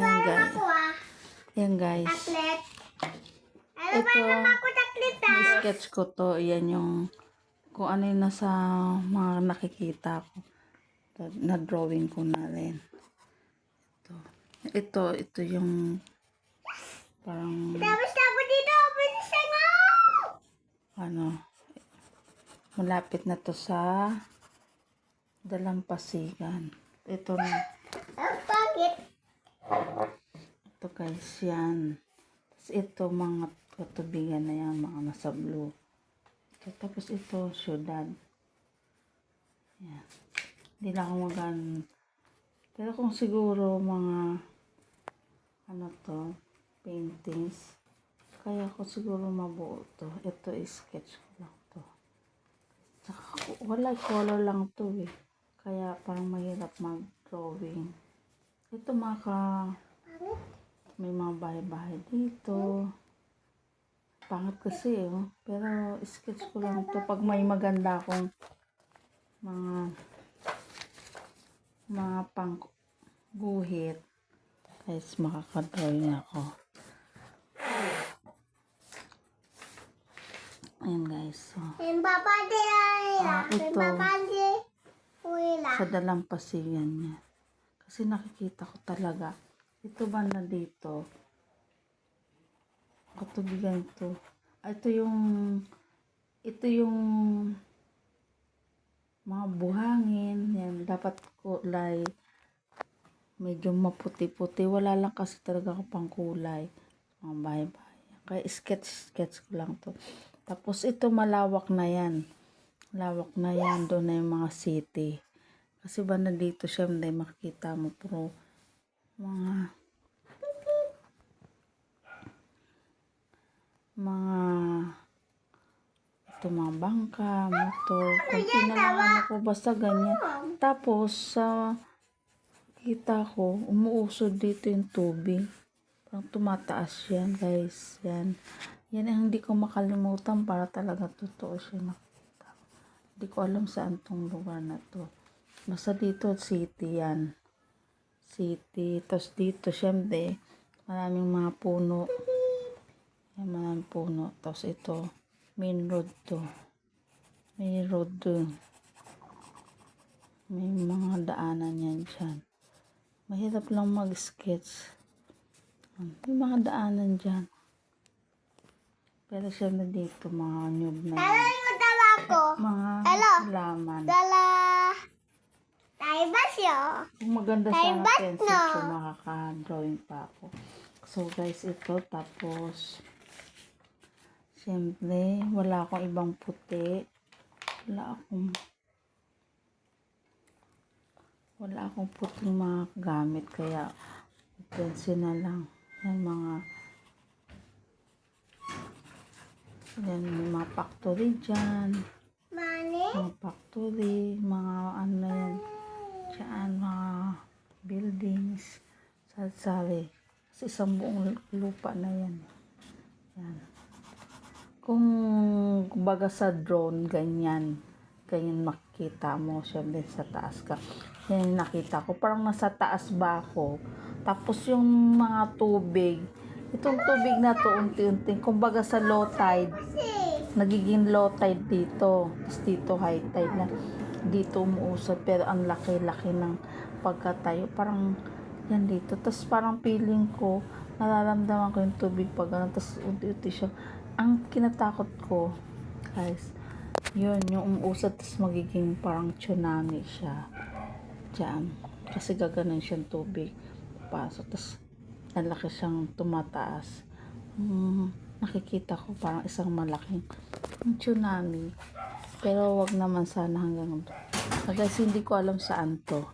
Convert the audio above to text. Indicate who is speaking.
Speaker 1: Guys.
Speaker 2: Ah.
Speaker 1: Yan guys.
Speaker 2: Chocolate. Ano
Speaker 1: Ito.
Speaker 2: ah?
Speaker 1: sketch ko to, yan yung kung ano yung nasa mga nakikita ko. Na drawing ko na rin. Ito. Ito, ito yung parang
Speaker 2: Tapos dito. Bilisan mo.
Speaker 1: ano malapit na to sa dalampasigan. Ito na.
Speaker 2: Ah, bakit?
Speaker 1: Ito guys, yan. Tapos ito mga katubigan na yan, mga nasa blue. Tapos ito, syudad. Yan. Hindi na ako magan. Pero kung siguro mga ano to, paintings, kaya ko siguro mabuo to. Ito is sketch ko lang to. Tsaka wala color lang to eh. Kaya parang mahirap mag-drawing. Ito mga ka, may mga bahay-bahay dito. Pangat kasi oh. Pero sketch ko lang to pag may maganda akong mga mga pang guhit. Guys, makakadrawing ako. Ayan guys. So,
Speaker 2: ay
Speaker 1: Ah, ito. sa dalampasigan niya. Kasi nakikita ko talaga. Ito ba na dito? Katubigan ito. Ah, ito yung ito yung mga buhangin. Yan. Dapat kulay medyo maputi-puti. Wala lang kasi talaga ako pang kulay. Mga bahay-bahay. Kaya sketch-sketch ko lang to. Tapos ito malawak na yan. Lawak na yan. Doon na yung mga city. Kasi ba na dito siya, hindi makikita mo. Pero mga mga ito mga bangka, motor, kunti na lang ano ko, basta ganyan. Tapos, sa kita ko, umuusod dito yung tubig. Parang tumataas yan, guys. Yan. Yan ang hindi ko makalimutan para talaga totoo siya nakita. Hindi ko alam saan tong lugar na to. Basta dito, city yan. City. Tapos dito, syempre, maraming mga puno. Yan, maraming puno. Tapos ito, main road to. May road dun. May mga daanan yan dyan. Mahirap lang mag-sketch. May mga daanan dyan. Pero syempre dito, mga noob na yan.
Speaker 2: Dala yung ko.
Speaker 1: Mga
Speaker 2: Hello?
Speaker 1: laman.
Speaker 2: Dala. Siya?
Speaker 1: Kung maganda sana
Speaker 2: ba't
Speaker 1: pencil
Speaker 2: no?
Speaker 1: so makaka-drawing pa ako. So guys, ito tapos Siyempre, wala akong ibang puti. Wala akong wala akong puting mga gamit kaya pencil na lang. Yan mga yan, mga factory dyan
Speaker 2: Mani?
Speaker 1: mga factory, mga ano yan, dyan, mga buildings, sari-sari. Kasi isang buong lupa na yan. Yan. Kung kumbaga sa drone, ganyan, ganyan makikita mo, syempre sa taas ka. Yan nakita ko. Parang nasa taas ba ako. Tapos yung mga tubig, itong tubig na to, unti-unti, kumbaga sa low tide, nagiging low tide dito. Tapos dito high tide na dito umuusad. Pero ang laki-laki ng pagkatayo. Parang yan dito. Tapos parang feeling ko, nararamdaman ko yung tubig pag ano. Tapos unti-unti siya. Ang kinatakot ko, guys, yun, yung umuusad. Tapos magiging parang tsunami siya. Diyan. Kasi gaganon siyang tubig. Pasok. Tapos ang laki siyang tumataas. Hmm, nakikita ko parang isang malaking tsunami. Pero wag naman sana hanggang doon. Guys, hindi ko alam saan to.